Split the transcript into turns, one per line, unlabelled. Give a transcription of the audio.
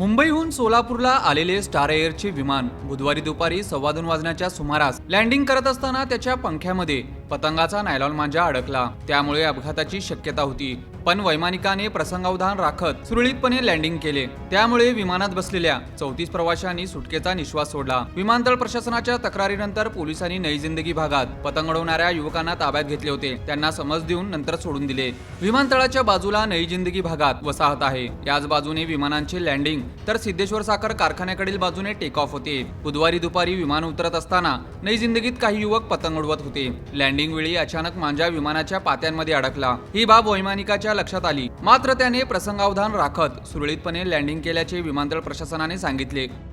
मुंबईहून सोलापूरला आलेले स्टार एअरचे विमान बुधवारी दुपारी सव्वा दोन वाजण्याच्या सुमारास लँडिंग करत असताना त्याच्या पंख्यामध्ये पतंगाचा नायलॉन मांजा अडकला. त्यामुळे अपघाताची शक्यता होती. पण वैमानिकाने प्रसंगावधान राखत सुरळीतपणे लँडिंग केले. त्यामुळे विमानात बसलेल्या चौतीस प्रवाशांनी सुटकेचा निश्वास सोडला. विमानतळ प्रशासनाच्या तक्रारीनंतर पोलिसांनी नई जिंदगी भागात पतंग उडवणाऱ्या युवकांना ताब्यात घेतले होते. त्यांना समज देऊन नंतर सोडून दिले. विमानतळाच्या बाजूला नई जिंदगी भागात वसाहत आहे. याच बाजूने विमानांचे लँडिंग तर सिद्धेश्वर साखर कारखान्याकडील बाजूने टेक ऑफ होते. बुधवारी दुपारी विमान उतरत असताना नई जिंदगीत काही युवक पतंग उडवत होते. लँडिंग वेळी अचानक मांजा विमानाच्या पात्यांमध्ये अडकला. ही बाब वैमानिकाच्या लक्षात आली. मात्र त्याने प्रसंगावधान राखत सुरळीतपणे लँडिंग केल्याचे विमानतळ प्रशासनाने सांगितले.